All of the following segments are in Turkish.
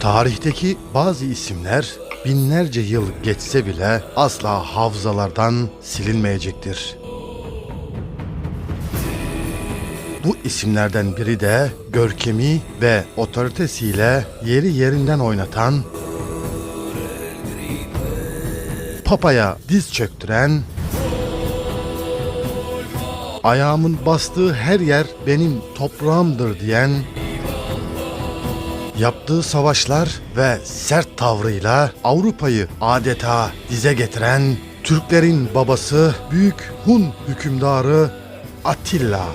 Tarihteki bazı isimler binlerce yıl geçse bile asla hafızalardan silinmeyecektir. Bu isimlerden biri de görkemi ve otoritesiyle yeri yerinden oynatan, papaya diz çöktüren, ayağımın bastığı her yer benim toprağımdır diyen, Yaptığı savaşlar ve sert tavrıyla Avrupa'yı adeta dize getiren Türklerin babası Büyük Hun hükümdarı Attila.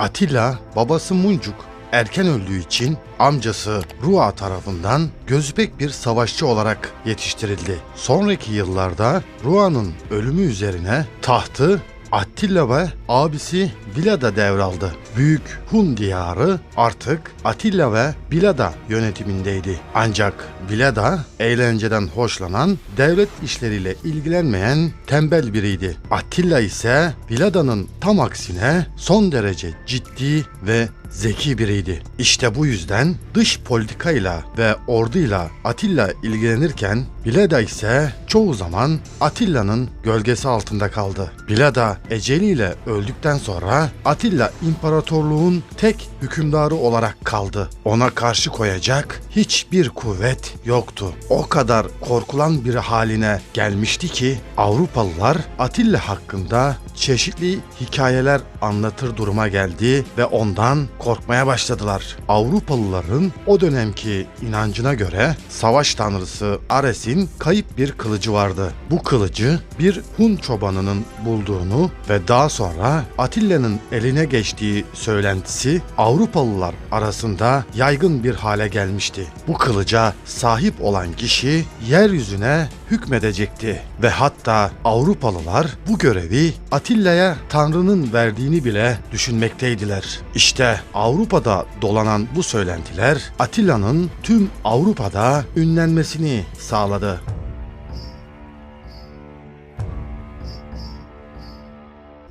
Atilla babası Muncuk erken öldüğü için amcası Rua tarafından gözüpek bir savaşçı olarak yetiştirildi. Sonraki yıllarda Rua'nın ölümü üzerine tahtı Attila ve abisi Vilada devraldı. Büyük Hun diyarı artık Attila ve Vilada yönetimindeydi. Ancak Vilada eğlenceden hoşlanan, devlet işleriyle ilgilenmeyen tembel biriydi. Attila ise Vilada'nın tam aksine son derece ciddi ve zeki biriydi. İşte bu yüzden dış politikayla ve orduyla Atilla ilgilenirken Bileda ise çoğu zaman Atilla'nın gölgesi altında kaldı. Bileda eceliyle öldükten sonra Atilla imparatorluğun tek hükümdarı olarak kaldı. Ona karşı koyacak hiçbir kuvvet yoktu. O kadar korkulan bir haline gelmişti ki Avrupalılar Atilla hakkında çeşitli hikayeler anlatır duruma geldi ve ondan korkmaya başladılar. Avrupalıların o dönemki inancına göre savaş tanrısı Ares'in kayıp bir kılıcı vardı. Bu kılıcı bir Hun çobanının bulduğunu ve daha sonra Atilla'nın eline geçtiği söylentisi Avrupalılar arasında yaygın bir hale gelmişti. Bu kılıca sahip olan kişi yeryüzüne hükmedecekti ve hatta Avrupalılar bu görevi Atilla'ya Tanrı'nın verdiğini bile düşünmekteydiler. İşte Avrupa'da dolanan bu söylentiler Atilla'nın tüm Avrupa'da ünlenmesini sağladı.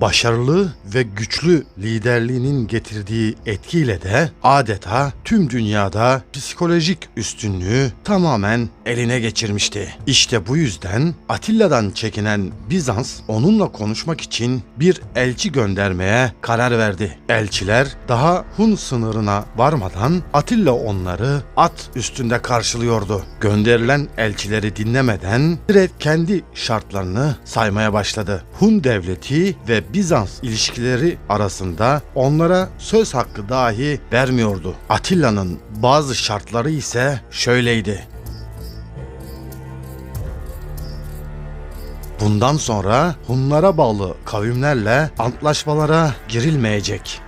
Başarılı ve güçlü liderliğinin getirdiği etkiyle de adeta tüm dünyada psikolojik üstünlüğü tamamen eline geçirmişti. İşte bu yüzden Atilla'dan çekinen Bizans onunla konuşmak için bir elçi göndermeye karar verdi. Elçiler daha Hun sınırına varmadan Atilla onları at üstünde karşılıyordu. Gönderilen elçileri dinlemeden direkt kendi şartlarını saymaya başladı. Hun devleti ve Bizans ilişkileri arasında onlara söz hakkı dahi vermiyordu. Atilla'nın bazı şartları ise şöyleydi. Bundan sonra Hunlara bağlı kavimlerle antlaşmalara girilmeyecek.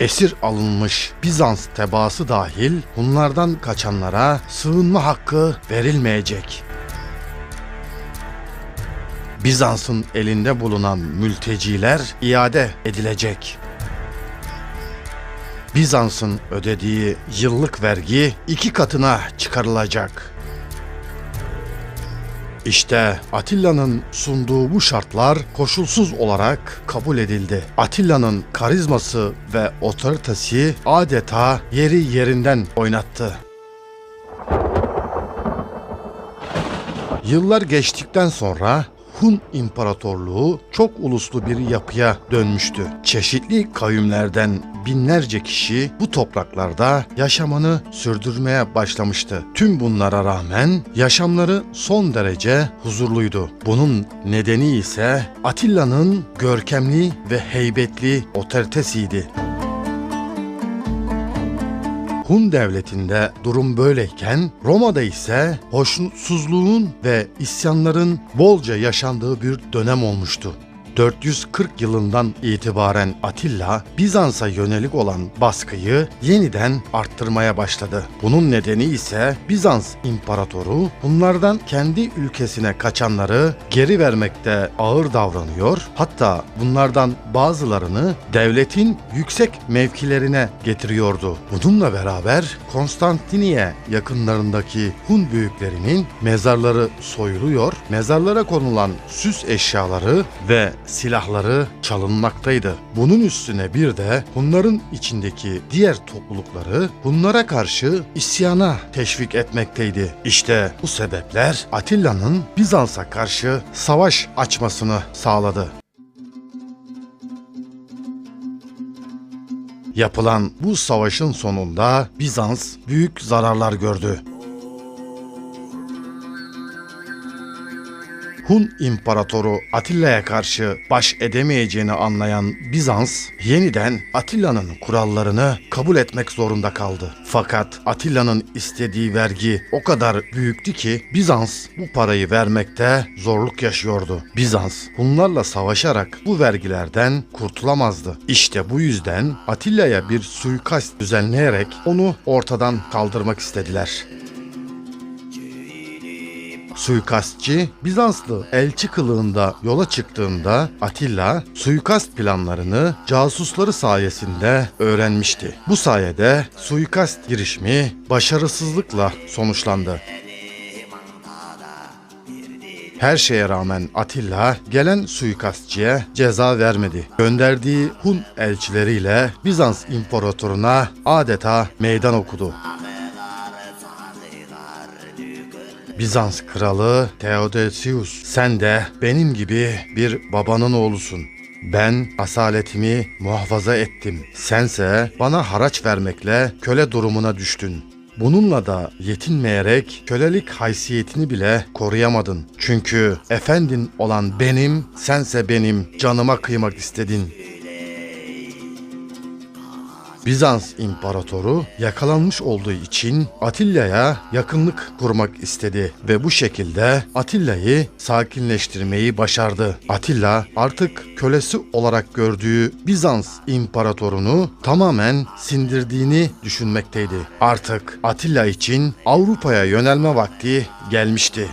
Esir alınmış Bizans tebaası dahil Hunlardan kaçanlara sığınma hakkı verilmeyecek. Bizans'ın elinde bulunan mülteciler iade edilecek. Bizans'ın ödediği yıllık vergi iki katına çıkarılacak. İşte Atilla'nın sunduğu bu şartlar koşulsuz olarak kabul edildi. Atilla'nın karizması ve otoritesi adeta yeri yerinden oynattı. Yıllar geçtikten sonra Hun İmparatorluğu çok uluslu bir yapıya dönmüştü. Çeşitli kavimlerden binlerce kişi bu topraklarda yaşamını sürdürmeye başlamıştı. Tüm bunlara rağmen yaşamları son derece huzurluydu. Bunun nedeni ise Atilla'nın görkemli ve heybetli otoritesiydi. Hun devletinde durum böyleyken Roma'da ise hoşnutsuzluğun ve isyanların bolca yaşandığı bir dönem olmuştu. 440 yılından itibaren Atilla, Bizans'a yönelik olan baskıyı yeniden arttırmaya başladı. Bunun nedeni ise Bizans imparatoru bunlardan kendi ülkesine kaçanları geri vermekte ağır davranıyor. Hatta bunlardan bazılarını devletin yüksek mevkilerine getiriyordu. Bununla beraber Konstantiniye yakınlarındaki Hun büyüklerinin mezarları soyuluyor, mezarlara konulan süs eşyaları ve silahları çalınmaktaydı. Bunun üstüne bir de Hunların içindeki diğer toplulukları Hunlara karşı isyana teşvik etmekteydi. İşte bu sebepler Atilla'nın Bizans'a karşı savaş açmasını sağladı. Yapılan bu savaşın sonunda Bizans büyük zararlar gördü. Hun İmparatoru Atilla'ya karşı baş edemeyeceğini anlayan Bizans yeniden Atilla'nın kurallarını kabul etmek zorunda kaldı. Fakat Atilla'nın istediği vergi o kadar büyüktü ki Bizans bu parayı vermekte zorluk yaşıyordu. Bizans Hunlarla savaşarak bu vergilerden kurtulamazdı. İşte bu yüzden Atilla'ya bir suikast düzenleyerek onu ortadan kaldırmak istediler. Suikastçı Bizanslı elçi kılığında yola çıktığında Atilla suikast planlarını casusları sayesinde öğrenmişti. Bu sayede suikast girişimi başarısızlıkla sonuçlandı. Her şeye rağmen Atilla gelen suikastçıya ceza vermedi. Gönderdiği Hun elçileriyle Bizans imparatoruna adeta meydan okudu. Bizans kralı Theodosius sen de benim gibi bir babanın oğlusun. Ben asaletimi muhafaza ettim. Sense bana haraç vermekle köle durumuna düştün. Bununla da yetinmeyerek kölelik haysiyetini bile koruyamadın. Çünkü efendin olan benim, sense benim canıma kıymak istedin. Bizans imparatoru yakalanmış olduğu için Atilla'ya yakınlık kurmak istedi ve bu şekilde Atilla'yı sakinleştirmeyi başardı. Atilla artık kölesi olarak gördüğü Bizans imparatorunu tamamen sindirdiğini düşünmekteydi. Artık Atilla için Avrupa'ya yönelme vakti gelmişti.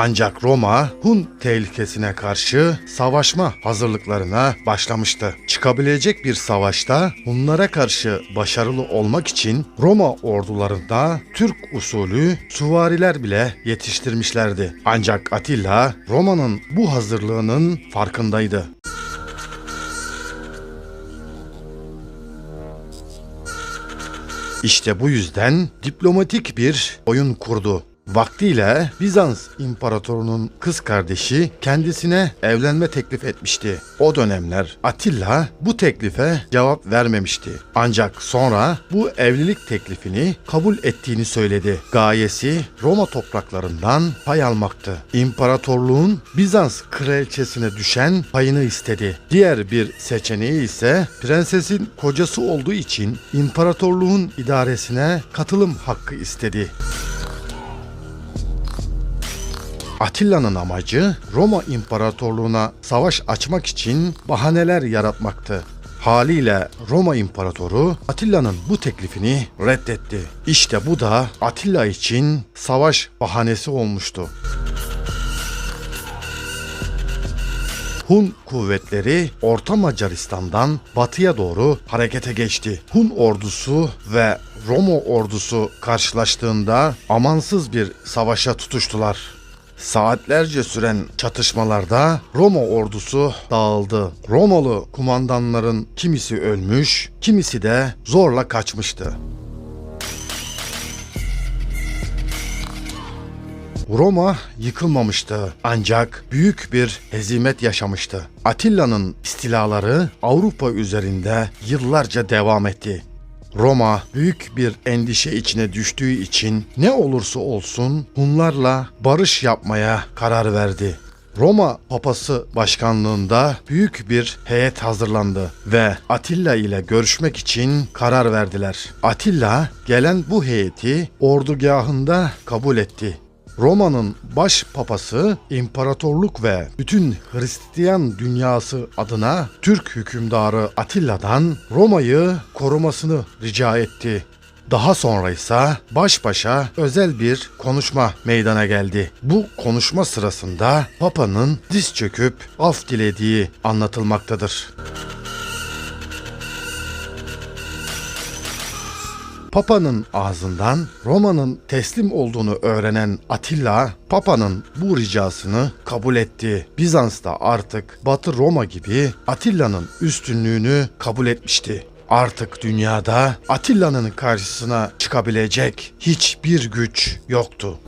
Ancak Roma Hun tehlikesine karşı savaşma hazırlıklarına başlamıştı. Çıkabilecek bir savaşta Hunlara karşı başarılı olmak için Roma ordularında Türk usulü süvariler bile yetiştirmişlerdi. Ancak Atilla Roma'nın bu hazırlığının farkındaydı. İşte bu yüzden diplomatik bir oyun kurdu. Vaktiyle Bizans imparatorunun kız kardeşi kendisine evlenme teklif etmişti. O dönemler Atilla bu teklife cevap vermemişti. Ancak sonra bu evlilik teklifini kabul ettiğini söyledi. Gayesi Roma topraklarından pay almaktı. İmparatorluğun Bizans kraliçesine düşen payını istedi. Diğer bir seçeneği ise prensesin kocası olduğu için imparatorluğun idaresine katılım hakkı istedi. Atilla'nın amacı Roma İmparatorluğu'na savaş açmak için bahaneler yaratmaktı. Haliyle Roma İmparatoru Atilla'nın bu teklifini reddetti. İşte bu da Atilla için savaş bahanesi olmuştu. Hun kuvvetleri Orta Macaristan'dan batıya doğru harekete geçti. Hun ordusu ve Roma ordusu karşılaştığında amansız bir savaşa tutuştular. Saatlerce süren çatışmalarda Roma ordusu dağıldı. Romalı kumandanların kimisi ölmüş, kimisi de zorla kaçmıştı. Roma yıkılmamıştı ancak büyük bir hezimet yaşamıştı. Atilla'nın istilaları Avrupa üzerinde yıllarca devam etti. Roma büyük bir endişe içine düştüğü için ne olursa olsun Hunlarla barış yapmaya karar verdi. Roma papası başkanlığında büyük bir heyet hazırlandı ve Atilla ile görüşmek için karar verdiler. Atilla gelen bu heyeti ordugahında kabul etti. Roma'nın baş papası imparatorluk ve bütün Hristiyan dünyası adına Türk hükümdarı Atilla'dan Roma'yı korumasını rica etti. Daha sonra ise baş başa özel bir konuşma meydana geldi. Bu konuşma sırasında Papa'nın diz çöküp af dilediği anlatılmaktadır. Papa'nın ağzından Roma'nın teslim olduğunu öğrenen Atilla, Papa'nın bu ricasını kabul etti. Bizans da artık Batı Roma gibi Atilla'nın üstünlüğünü kabul etmişti. Artık dünyada Atilla'nın karşısına çıkabilecek hiçbir güç yoktu.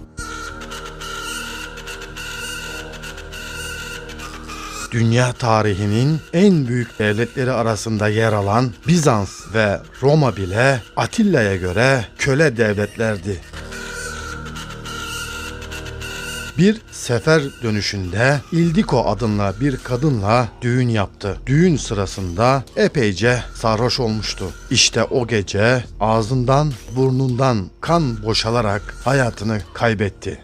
Dünya tarihinin en büyük devletleri arasında yer alan Bizans ve Roma bile Atilla'ya göre köle devletlerdi. Bir sefer dönüşünde İldiko adında bir kadınla düğün yaptı. Düğün sırasında epeyce sarhoş olmuştu. İşte o gece ağzından burnundan kan boşalarak hayatını kaybetti.